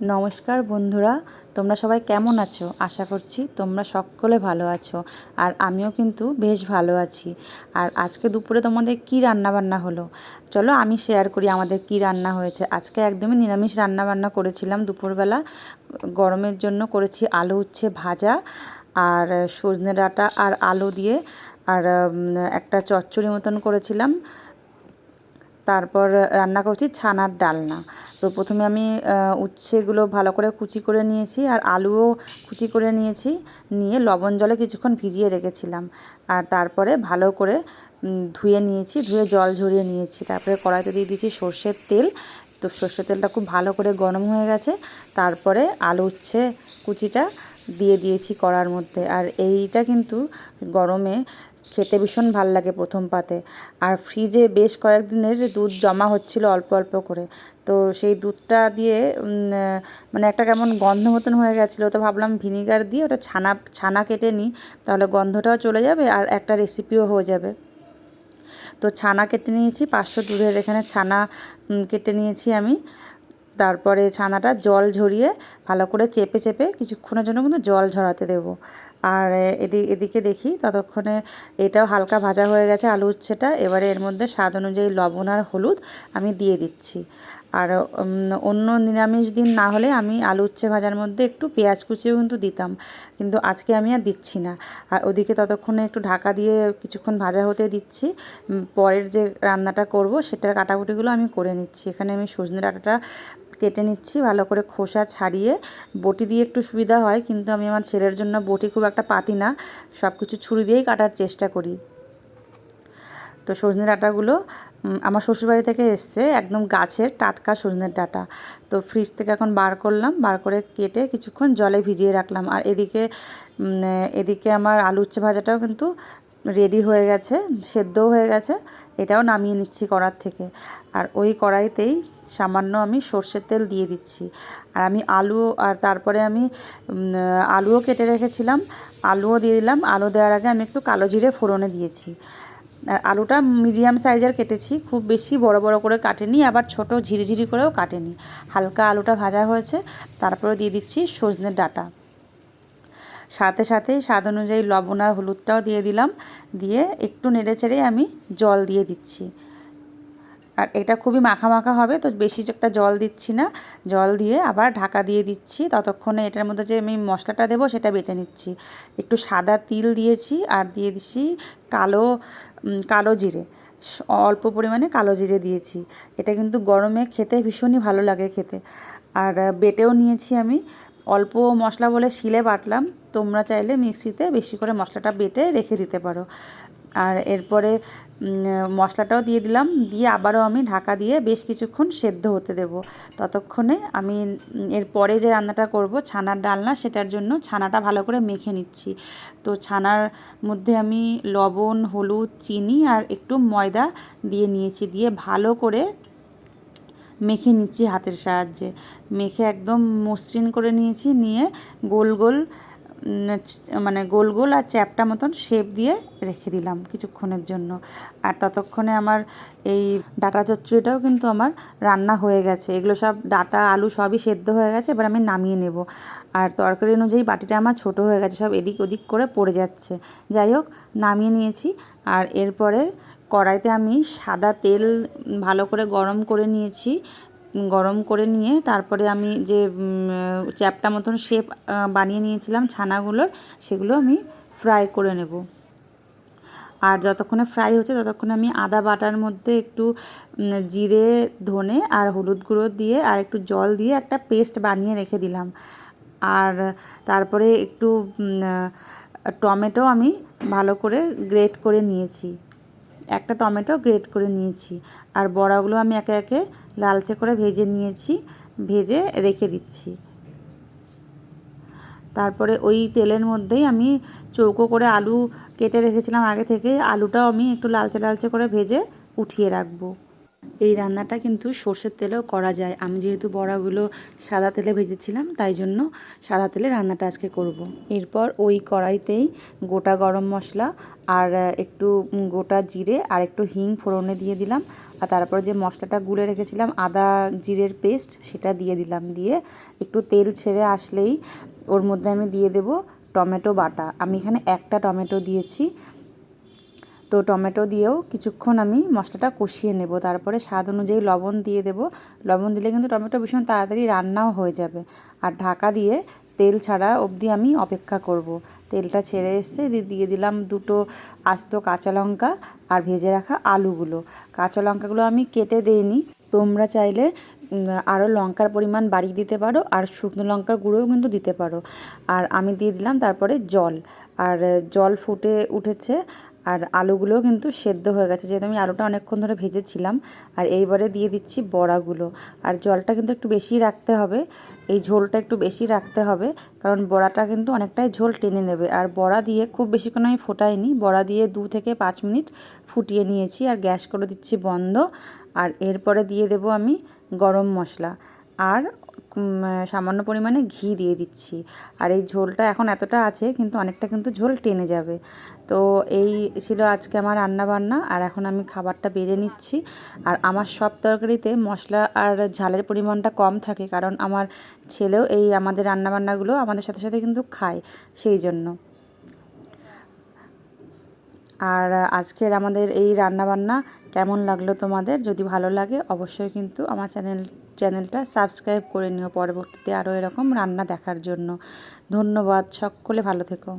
নমস্কার বন্ধুরা, তোমরা সবাই কেমন আছো? আশা করছি তোমরা সকলে ভালো আছো আর আমিও কিন্তু বেশ ভালো আছি। আর আজকে দুপুরে তোমাদের কি রান্না বান্না হলো? চলো আমি শেয়ার করি আমাদের কি রান্না হয়েছে। আজকে একদমই নিরামিষ রান্না বান্না করেছিলাম দুপুরবেলা। গরমের জন্য করেছি আলু উচ্ছে ভাজা আর সজনে ডাঁটা আর আলু দিয়ে। আর একটা চচ্চড়ি মতন করেছিলাম। তারপর রান্না করছি ছানার ডালনা। তো প্রথমে আমি উচ্ছেগুলো ভালো করে কুচি করে নিয়েছি আর আলুও কুচি করে নিয়েছি, নিয়ে লবণ জলে কিছুক্ষণ ভিজিয়ে রেখেছিলাম। আর তারপরে ভালো করে ধুয়ে নিয়েছি, ধুয়ে জল ঝরিয়ে নিয়েছি। তারপরে কড়াইতে দিয়ে দিয়েছি সর্ষের তেল। তো সর্ষের তেলটা খুব ভালো করে গরম হয়ে গেছে। তারপরে আলু উচ্ছে কুচিটা দিয়ে দিয়েছি কড়ার মধ্যে। আর এইটা কিন্তু গরমে খেতে ভীষণ ভালো লাগে প্রথম পাতে। আর ফ্রিজে বেশ কয়েকদিনের দুধ জমা হচ্ছিল অল্প অল্প করে। তো সেই দুধটা দিয়ে মানে একটা কেমন গন্ধ মতন হয়ে গেছিল। তো ভাবলাম ভিনিগার দিয়ে ওটা ছানা ছানা কেটে নিই, তাহলে গন্ধটাও চলে যাবে আর একটা রেসিপিও হয়ে যাবে। তো ছানা কেটে নিয়েছি, পাঁচশো দুধের এখানে ছানা কেটে নিয়েছি আমি। তারপরে ছানাটা জল ঝরিয়ে ভালো করে চেপে চেপে কিছুক্ষণের জন্য কিন্তু জল ঝরাতে দেবো। আর এদিকে এদিকে দেখি ততক্ষণে এটাও হালকা ভাজা হয়ে গেছে আলু উচ্ছেটা। এবারে এর মধ্যে স্বাদ অনুযায়ী লবণ আর হলুদ আমি দিয়ে দিচ্ছি। আর অন্য নিরামিষ দিন না হলে আমি আলু উচ্ছে ভাজার মধ্যে একটু পেঁয়াজ কুচিও কিন্তু দিতাম। কিন্তু আজকে আমি আর দিচ্ছি না। আর ওদিকে ততক্ষণে একটু ঢাকা দিয়ে কিছুক্ষণ ভাজা হতে দিচ্ছি। পরের যে রান্নাটা করব সেটার কাটাকুটিগুলো আমি করে নিচ্ছি। এখানে আমি সজনে ডাঁটাটা কেটে নিচ্ছি, ভালো করে খোসা ছাড়িয়ে। বটি দিয়ে একটু সুবিধা হয়, কিন্তু আমি আমার ছেলের জন্য বটি খুব একটা পাতি না সব কিছু ছুরি দিয়েই কাটার চেষ্টা করি। তো সজনে ডাঁটাগুলো আমার শ্বশুরবাড়ি থেকে এসছে, একদম গাছের টাটকা সজনের ডাঁটা। তো ফ্রিজ থেকে এখন বার করলাম, বার করে কেটে কিছুক্ষণ জলে ভিজিয়ে রাখলাম। আর এদিকে এদিকে আমার আলু উচ্ছে ভাজাটাও কিন্তু রেডি হয়ে গেছে, সেদ্ধও হয়ে গেছে, এটাও নামিয়ে নিচ্ছি কড়ার থেকে। আর ওই কড়াইতেই সামান্য আমি সর্ষের তেল দিয়ে দিচ্ছি। আর আমি আলু আর তারপরে আমি আলুও কেটে রেখেছিলাম। আলুও দিয়ে দিলাম। আলু দেওয়ার আগে আমি একটু কালো জিরে ফোড়নে দিয়েছি। আর আলুটা মিডিয়াম সাইজের কেটেছি। খুব বেশি বড় বড় করে কাটেনি, আবার ছোট ঝিরিঝিরি করেও কাটেনি। হালকা আলুটা ভাজা হয়েছে, তারপরে দিয়ে দিচ্ছি সজনের ডাঁটা। সাথে সাথে স্বাদ অনুযায়ী লবণ আর হলুদটাও দিয়ে দিলাম। দিয়ে একটু নেড়ে চেড়ে আমি জল দিয়ে দিচ্ছি। আর এটা খুবই মাখা মাখা হবে, তো বেশি একটা জল দিচ্ছি না, জল দিয়ে আবার ঢাকা দিয়ে দিচ্ছি। ততক্ষণে এটার মধ্যে যে আমি মশলাটা দেবো সেটা বেটে নিচ্ছি। একটু সাদা তিল দিয়েছি আর দিয়ে দিচ্ছি কালো কালো জিরে। অল্প পরিমাণে কালো জিরে দিয়েছি। এটা কিন্তু গরমে খেতে ভীষণই ভালো লাগে খেতে। আর বেটেও নিয়েছি আমি। অল্প মশলা বলে শিলে বাটলাম। তোমরা চাইলে মিক্সিতে বেশি করে মশলাটা বেটে রেখে দিতে পারো। আর এরপরে মশলাটাও দিয়ে দিলাম। দিয়ে আবারও আমি ঢাকা দিয়ে বেশ কিছুক্ষণ সেদ্ধ হতে দেব। ততক্ষণে আমি এরপরে যে রান্নাটা করব, ছানার ডালনা, সেটার জন্য ছানাটা ভালো করে মেখে নিচ্ছি। তো ছানার মধ্যে আমি লবণ, হলুদ, চিনি আর একটু ময়দা দিয়ে নিয়েছি। দিয়ে ভালো করে মেখে নিচ্ছি হাতের সাহায্যে। মেখে একদম মসৃণ করে নিয়েছি। নিয়ে গোল গোল মানে গোল গোল আর চ্যাপটা মতন শেপ দিয়ে রেখে দিলাম কিছুক্ষণের জন্য। আর ততক্ষণে আমার এই ডাটা চচ্চড়িটাও কিন্তু আমার রান্না হয়ে গেছে। এগুলো সব ডাটা, আলু সবই সেদ্ধ হয়ে গেছে, এবার আমি নামিয়ে নেব। আর তরকারি অনুযায়ী বাটিটা আমার ছোট হয়ে গেছে, সব এদিক ওদিক করে পড়ে যাচ্ছে। যাই হোক, নামিয়ে নিয়েছি। আর এরপরে কড়াইতে আমি সাদা তেল ভালো করে গরম করে নিয়েছি। গরম করে নিয়ে তারপরে আমি যে চ্যাপটা মতন শেপ বানিয়ে নিয়েছিলাম ছানাগুলোর, সেগুলো আমি ফ্রাই করে নেব। আর যতক্ষণে ফ্রাই হচ্ছে ততক্ষণে আমি আদা বাটার মধ্যে একটু জিরে, ধনে আর হলুদ গুঁড়ো দিয়ে আর একটু জল দিয়ে একটা পেস্ট বানিয়ে রেখে দিলাম। আর তারপরে একটু টমেটো আমি ভালো করে গ্রেট করে নিয়েছি। একটা টমেটো গ্রেট করে নিয়েছি। আর বড়াগুলো আমি একে একে লালচে করে ভেজে নিয়েছি, ভেজে রেখে দিচ্ছি। তারপরে ওই তেলের মধ্যেই আমি চৌকো করে আলু কেটে রেখেছিলাম আগে থেকে, আলুটাও আমি একটু লালচে লালচে করে ভেজে উঠিয়ে রাখব। এই রান্নাটা কিন্তু সর্ষের তেলেও করা যায়। আমি যেহেতু বড়াগুলো সাদা তেলে ভেজেছিলাম, তাই জন্য সাদা তেলে রান্নাটা আজকে করব। এরপর ওই কড়াইতেই গোটা গরম মশলা আর একটু গোটা জিরে আর একটু হিং ফোড়নে দিয়ে দিলাম। আর তারপর যে মশলাটা গুলে রেখেছিলাম, আদা জিরের পেস্ট, সেটা দিয়ে দিলাম। দিয়ে একটু তেল ছেড়ে আসলেই ওর মধ্যে আমি দিয়ে দেব টমেটো বাটা। আমি এখানে একটা টমেটো দিয়েছি। তো টমেটো দিয়েও কিছুক্ষণ আমি মশলাটা কষিয়ে নেব। তারপরে স্বাদ অনুযায়ী লবণ দিয়ে দেব। লবণ দিলে কিন্তু টমেটো ভীষণ তাড়াতাড়ি রান্নাও হয়ে যাবে। আর ঢাকা দিয়ে তেল ছাড়া অবধি আমি অপেক্ষা করব। তেলটা ছেড়ে এসে দিয়ে দিলাম দুটো আস্ত কাঁচা লঙ্কা আর ভেজে রাখা আলুগুলো। কাঁচা লঙ্কাগুলো আমি কেটে দিইনি। তোমরা চাইলে আরও লঙ্কার পরিমাণ বাড়িয়ে দিতে পারো আর শুকনো লঙ্কার গুঁড়োও কিন্তু দিতে পারো। আর আমি দিয়ে দিলাম তারপরে জল। আর জল ফুটে উঠেছে আর আলুগুলোও কিন্তু সেদ্ধ হয়ে গেছে, যেহেতু আমি আলুটা অনেকক্ষণ ধরে ভেজেছিলাম। আর এইবারে দিয়ে দিচ্ছি বড়াগুলো। আর জলটা কিন্তু একটু বেশি রাখতে হবে, এই ঝোলটা একটু বেশি রাখতে হবে, কারণ বড়াটা কিন্তু অনেকটাই ঝোল টেনে নেবে। আর বড়া দিয়ে খুব বেশিক্ষণ আমি ফোটাইনি, বড়া দিয়ে দু থেকে পাঁচ মিনিট ফুটিয়ে নিয়েছি আর গ্যাস করে দিচ্ছি বন্ধ। আর এরপরে দিয়ে দেব আমি গরম মশলা। আর সামান্য পরিমাণে ঘি দিয়ে দিচ্ছি। আর এই ঝোলটা এখন এতটা আছে, কিন্তু অনেকটা কিন্তু ঝোল টেনে যাবে। তো এই ছিল আজকে আমার রান্না বান্না আর এখন আমি খাবারটা বেড়ে নিচ্ছি। আর আমার সব তরকারিতে মশলা আর ঝালের পরিমাণটা কম থাকে, কারণ আমার ছেলেও এই আমাদের রান্নাবান্নাগুলো আমাদের সাথে সাথে কিন্তু খায়, সেই জন্য। আর আজকের আমাদের এই রান্নাবান্না কেমন লাগল তোমাদের? যদি ভালো লাগে, অবশ্যই কিন্তু আমার চ্যানেল চ্যানেলটা সাবস্ক্রাইব করে নিও। পরবর্তীতে আরও এরকম রান্না দেখার জন্য। ধন্যবাদ। সকলে ভালো থেকো।